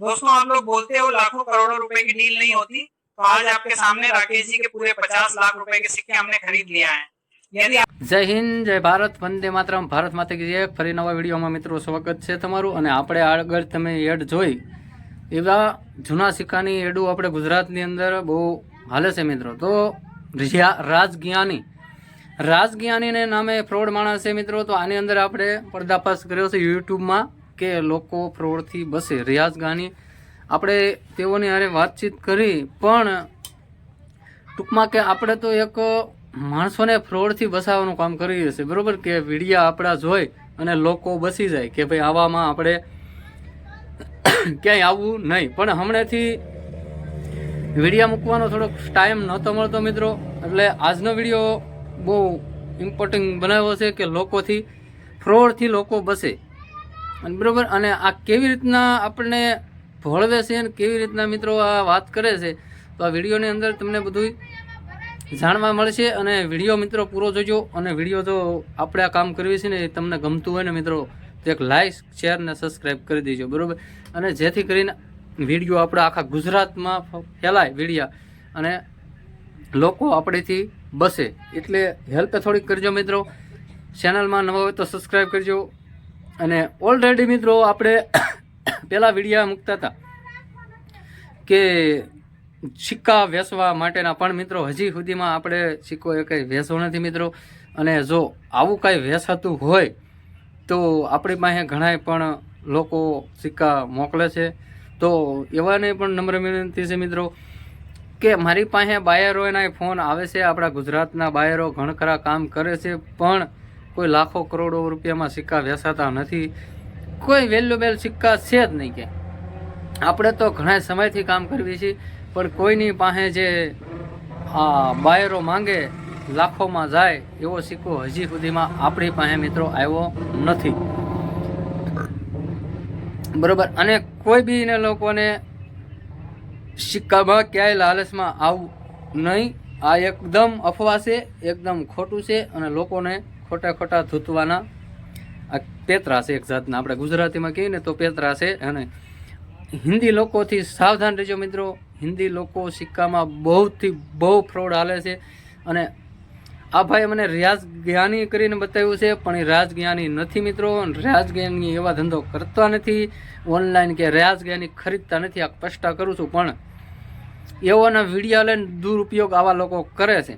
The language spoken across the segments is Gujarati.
दोस्तों आप लोग बोलते हो लाखों करोड़ों रुपए की डील नहीं होती तो आज आपके सामने राकेश जी के पूरे पचास लाख रुपए के सिक्के हमने खरीद लिया है यदि જય હિન્દ જય ભારત વંદે માતરમ ભારત માતા કી જય ફરી નવા વિડીયોમાં મિત્રો સ્વાગત છે તમારું અને આપણે આગળ તમે એડ જોઈ એવા જૂના સિક્કાની એડું આપણે ગુજરાતની અંદર બહુ હાલે છે મિત્રો તો રિયા- રાજજ્ઞાની રાજજ્ઞાનીને નામે ફ્રોડ માણસ છે મિત્રો તો આની અંદર આપણે પર્દાફાશ કર્યો છે યુટ્યુબમાં કે લોકો ફ્રોડથી બસે. રિયાઝ ગાની. આપણે તેઓની હારે વાતચીત કરી, પણ ટૂંકમાં કે આપણે તો એક માણસોને ફ્રોડથી બસાવવાનું કામ કરીએ છીએ બરાબર? કે વિડીયા આપણા જોઈ અને લોકો બસી જાય કે ભાઈ આવામાં આપણે ક્યાંય આવવું નહીં. પણ હમણાંથી વિડીયા મૂકવાનો થોડોક ટાઈમ નહોતો મળતો મિત્રો. એટલે આજનો વીડિયો બહુ ઇમ્પોર્ટન્ટ બનાવ્યો છે કે લોકોથી ફ્રોડથી લોકો બસે. અને બરોબર, અને આ કેવી રીતના આપણને ભોળવે છે અને કેવી રીતના મિત્રો આ વાત કરે છે, તો આ વિડીયોની અંદર તમને બધું જાણવા મળશે અને વીડિયો મિત્રો પૂરો જોજો અને વીડિયો જો આપણે આ કામ કરવી છે ને એ તમને ગમતું હોય ને મિત્રો, તો એક લાઈક શેર ને સબસ્ક્રાઈબ કરી દેજો, બરાબર? અને જેથી કરીને વીડિયો આપણે આખા ગુજરાતમાં ફેલાય વિડીયા, અને લોકો આપણેથી બસે. એટલે હેલ્પ થોડીક કરજો મિત્રો. ચેનલમાં નવા હોય તો સબસ્ક્રાઈબ કરજો. અને ઓલરેડી મિત્રો આપણે પહેલાં વિડીયા મૂકતા હતા કે સિક્કા વેચવા માટેના પણ મિત્રો હજી સુધીમાં આપણે સિક્કો એ કંઈ વેચવો નથી મિત્રો. અને જો આવું કાંઈ વેચાતું હોય તો આપણી પાસે ઘણાય પણ લોકો સિક્કા મોકલે છે. તો એવાને પણ નમ્ર વિનંતી છે મિત્રો કે મારી પાસે બાયરોના ફોન આવે છે. આપણા ગુજરાતના બાયરો ઘણખરા કામ કરે છે. પણ કોઈ લાખો કરોડો રૂપિયામાં સિક્કા વેચાતા નથી. કોઈ વેલ્યુબેલ સિક્કા છે જ નહીં કે આપણે તો ઘણા સમયથી કામ કરવી છીએ પણ કોઈની પાસે જે, આ, બાયરો માંગે, લાખોમાં જાય, એવો સિક્કો હજી સુધીમાં આપણી પાસે મિત્રો આવ્યો નથી. બરોબર. અને કોઈ બી એને લોકોને સિક્કામાં ક્યાંય લાલચમાં આવું નહીં. આ એકદમ અફવા છે, એકદમ ખોટું છે અને લોકોને ખોટા ખોટા ધૂતવાના. આ પેતરા છે એક જાતના. આપણે ગુજરાતીમાં કહીએ ને તો પેતરા છે અને હિન્દી લોકોથી સાવધાન રહેજો મિત્રો. હિન્દી લોકો સિક્કામાં બહુથી બહુ ફ્રોડ હાલે છે. અને આ ભાઈ મને રાજ જ્ઞાની કરીને બતાવ્યું છે, પણ એ રાજ જ્ઞાની નથી મિત્રો. રાજ જ્ઞાની એવા ધંધો કરતા નથી. ઓનલાઈન કે રાજ જ્ઞાની ખરીદતા નથી. આ સ્પષ્ટ કરું છું, પણ એવાના વીડિયો લઈને દુરુપયોગ આવા લોકો કરે છે.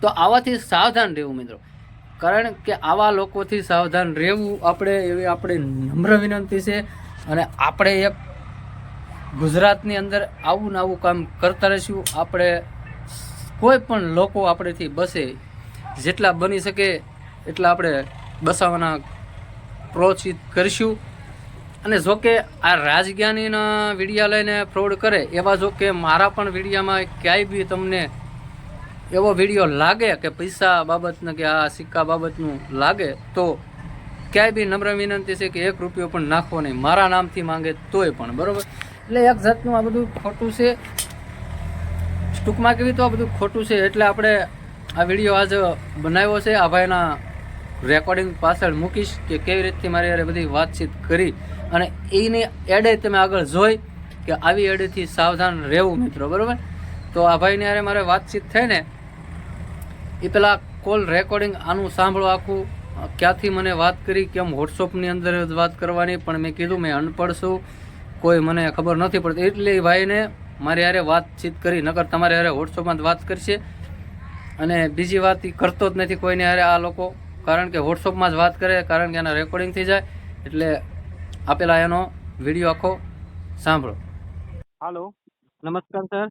તો આવાથી સાવધાન રહેવું મિત્રો. કારણ કે આવા લોકોથી સાવધાન રહેવું આપણે એવી આપણે નમ્ર વિનંતી છે અને આપણે એક ગુજરાતની અંદર આવું ને આવું કામ કરતા રહીશું. આપણે કોઈ પણ લોકો આપણેથી બસે, જેટલા બની શકે એટલા આપણે બસાવવાના પ્રોત્સાહિત કરીશું. અને જો કે આ રાજજ્ઞાનીના વિડીયા લઈને ફ્રોડ કરે, એવા જો કે મારા પણ વિડીયામાં ક્યાંય બી તમને એવો વીડિયો લાગે કે પૈસા બાબતને કે આ સિક્કા બાબતનું લાગે, તો ક્યાંય બી નમ્ર વિનંતી છે કે એક રૂપિયો પણ નાખવો નહીં. મારા નામથી માંગે તોય પણ, બરાબર? એટલે એક જાતનું આ બધું ખોટું છે. ટૂંકમાં કેવી તો આ બધું ખોટું છે, એટલે આપણે આ વીડિયો આજ બનાવ્યો છે. આ ભાઈના રેકોર્ડિંગ પાછળ મૂકીશ કે કેવી રીતથી મારી હારે બધી વાતચીત કરી અને એની એડે તમે આગળ જોઈ કે આવી એડેથી સાવધાન રહેવું મિત્રો, બરાબર? તો આ ભાઈની હારે મારે વાતચીત થઈ ને એ પેલા કોલ રેકોર્ડિંગ આનું સાંભળો આખું અ, ક્યાંથી મને વાત કરી કેમ વોટ્સઅપની અંદર જ વાત કરવાની પણ મેં કીધું મેં અનપઢ છું કોઈ મને ખબર નથી પડતી એટલે એ ભાઈને મારી હારે વાતચીત કરી નકર તમારે હારે વોટ્સઅપમાં જ વાત કરશે અને બીજી વાત એ કરતો જ નથી કોઈને હારે આ લોકો કારણ કે વોટ્સઅપમાં જ વાત કરે કારણ કે એના રેકોર્ડિંગ થઈ જાય એટલે આપેલા એનો વિડીયો આખો સાંભળો हेलो નમસ્કાર સર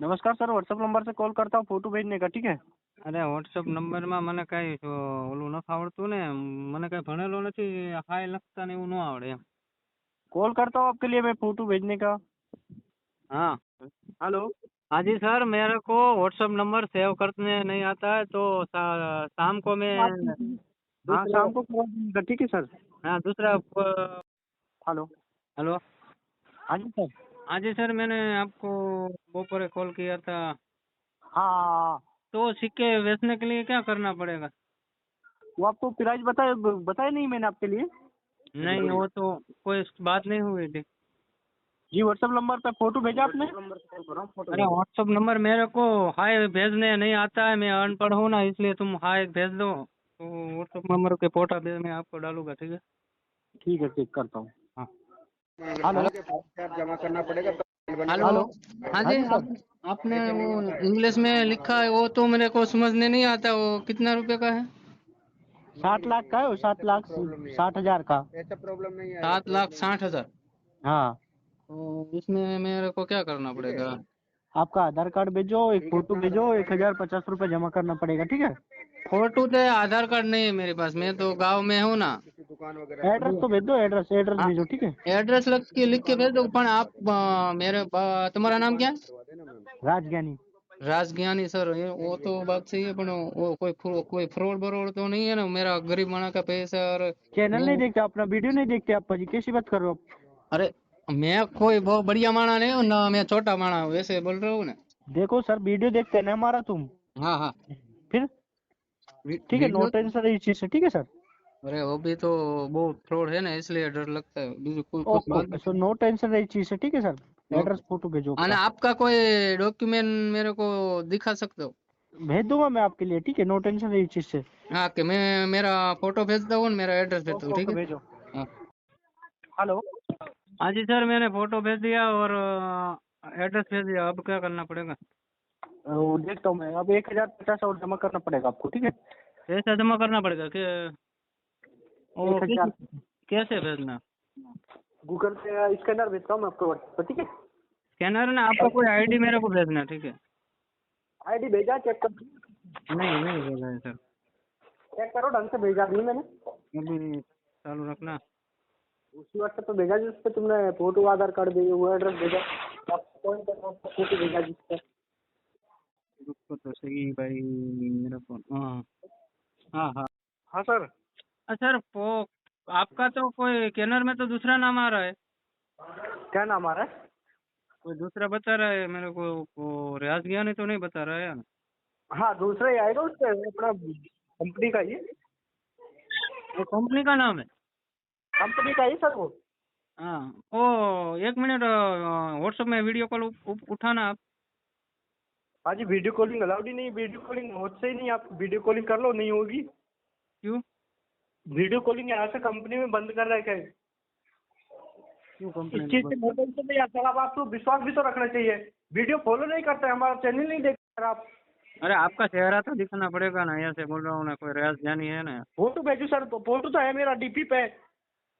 नमस्कार सर व्हाट्सएप नंबर से कॉल करता हूँ फोटो भेजने का ठीक है અરે વોટ્સઅપ નંબરમાં મને કાંઈ જો ઓલું નથી આવડતું ને મને કાંઈ ભણેલો નથી હાય લખતા ને એવું ન આવડે એમ कॉल करता हूँ आपके लिए मैं फोटो भेजने का हाँ हेलो हाँ जी सर मेरे को व्हाट्सएप नंबर सेव करने नहीं आता है तो शा- शाम को मैं हाँ शाम को कॉल कीजिएगा ठीक है सर हाँ दूसरा हेलो हेलो हाँ जी सर हाँ जी सर मैंने आपको बपौर कॉल किया था हाँ तो सिक्के बेचने के लिए क्या करना पड़ेगा? वो आपको प्राइस बताया बताया नहीं मैंने आपके लिए। नहीं वो तो कोई बात नहीं हुई थी। जी व्हाट्सएप नंबर पे फ़ोटो भेजा आपने? अरे व्हाट्सअप नंबर मेरे को हाय भेजने नहीं आता है मैं अनपढ़ हूँ ना इसलिए तुम हाय भेज दो। तो व्हाट्सअप नंबर के फ़ोटो भेज मैं आपको डालूँगा ठीक है? ठीक है चेक करता हूँ। हाँ। हेलो। हेलो? हाँ जी आप, आपने वो इंग्लिश में लिखा है वो तो मेरे को समझने नहीं आता वो कितना रुपए का है? साठ लाख का है वो सात लाख साठ हज़ार का। प्रॉब्लम नहीं है। सात लाख साठ हज़ार? हाँ। तो इसमें मेरे को क्या करना पड़ेगा? आपका आधार कार्ड भेजो एक फ़ोटो भेजो एक हज़ार पचास रूपए जमा करना पड़ेगा ठीक है? फ़ोटो तो आधार कार्ड नहीं है मेरे पास मैं तो गाँव में हूँ ना। एड्रेस तो भेज दो एड्रेस एड्रेस भेजो ठीक है? एड्रेस लिख के लिख के भेज दो पण आप मेरे तुम्हारा नाम क्या? है राजज्ञानी। राजज्ञानी सर ये वो तो बात सही है पण वो कोई फ्रो- कोई फ्रॉड बरोड तो नहीं है ना? मेरा गरीब माना का पैसा और चैनल नहीं देखते अपना वीडियो नहीं देखते आप जी कैसी बात कर रहे हो आप? अरे मैं कोई बहुत बढ़िया माना नहीं हूँ ना मैं छोटा माना हूँ वैसे बोल रहा हूँ ना? देखो सर वीडियो देखते हैं ना हमारा तुम। हाँ हाँ। फिर? ठीक है नो टेंशन इस चीज़ से ठीक है सर? अरे वो भी तो बहुत फ्रॉड है ना इसलिए डर लगता है। बीजू कोई कुछ बात ओके सो नो टेंशन इस चीज़ से ठीक है सर? एड्रेस फ़ोटो भेजो अपना। आपका कोई डॉक्यूमेंट मेरे को दिखा सकते हो? भेज दूँगा मैं आपके लिए ठीक है? नो टेंशन इस चीज़ से। हाँ कि मैं मेरा फ़ोटो भेजता हूँ और मेरा एड्रेस भेजता हूँ ठीक है? भेजो। हाँ। हेलो हाँ जी सर मैंने फ़ोटो भेज दिया और एड्रेस भेज दिया। अब क्या करना पड़ेगा? वो देखता हूँ मैं। अब एक हज़ार पचास और जमा करना पड़ेगा आपको ठीक है? पैसा जमा करना पड़ेगा कि किस- कैसे भेजना? गूगल पे स्कैनर भेजता हूँ मैं आपको व्हाट्सएप पर ठीक है? स्कैनर ना आपका कोई आईडी मेरे को भेजना ठीक है? आईडी भेजा चेक कर। नहीं नहीं भेजा है सर। चेक करो ढंग से भेजा नहीं मैंने। अभी चालू रखना। उसी व्हाट्सएप पे भेजा जिस पे तुमने फ़ोटो आधार कार्ड भेजा वो एड्रेस भेजा। आप कौन कर फ़ोटो भेजा जिस पे रुको तो सही भाई मेरा फ़ोन हाँ। हाँ हाँ। हाँ सर। सर वो आपका तो कोई कैनर में तो दूसरा नाम आ रहा है। क्या नाम आ रहा है? कोई दूसरा बता रहा है मेरे को वो रियाज ज्ञानी तो नहीं बता रहा है हाँ दूसरा ही आएगा उस अपना कंपनी का ही। वो कंपनी का नाम है। कंपनी का ही सर वो। हाँ ओ एक मिनट व्हाट्सएप में वीडियो कॉल उठाना आप। हाँ जी वीडियो कॉलिंग अलाउड ही नहीं वीडियो कॉलिंग होते ही नहीं आप वीडियो कॉलिंग कर लो नहीं होगी। क्यों? वीडियो कॉलिंग यहाँ से कंपनी में बंद कर रखा है इस चीज़ से मोबाइल से नहीं आता अब आपको विश्वास भी तो रखना चाहिए। वीडियो फॉलो नहीं करते हमारा चैनल नहीं देखते आप। अरे आपका चेहरा तो दिखाना पड़ेगा ना ऐसे बोल रहा हूँ ना कोई रियाज ज्ञानी है ना। फ़ोटो भेजो सर फ़ोटो तो है मेरा डीपी पे।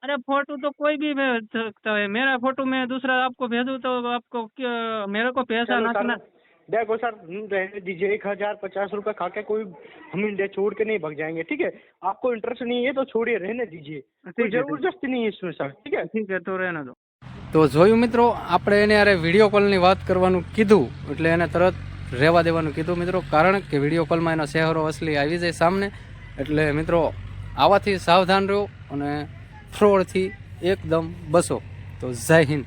अरे फ़ोटो तो कोई भी भेज सकता है मेरा फ़ोटो मैं दूसरा आपको भेजूँ तो आपको क्या- मेरे को पैसा नाचना देखो सर हम्म, रहने दीजिए एक हजार पचास रुपए खा के कोई हम इंडिया छोड़ के नहीं भाग जाएंगे ठीक है आपको इंटरेस्ट नहीं है तो छोड़िए रहने दीजिए ठीक कोई है, ठीक। जबरदस्ती नहीं है इसमें सर ठीक है ઠીક છે તો રહેને દો તો જોયું મિત્રો આપણે એને યારે વિડીયો કોલની વાત કરવાનું કીધું એટલે એને તરત રહેવા દેવાનું કીધું મિત્રો કારણ કે વિડીયો કોલમાં એનો ચહેરો અસલી આવી જાય સામને એટલે મિત્રો આવાથી સાવધાન રહો અને ફ્રોડથી એકદમ બસો તો જય હિન્દ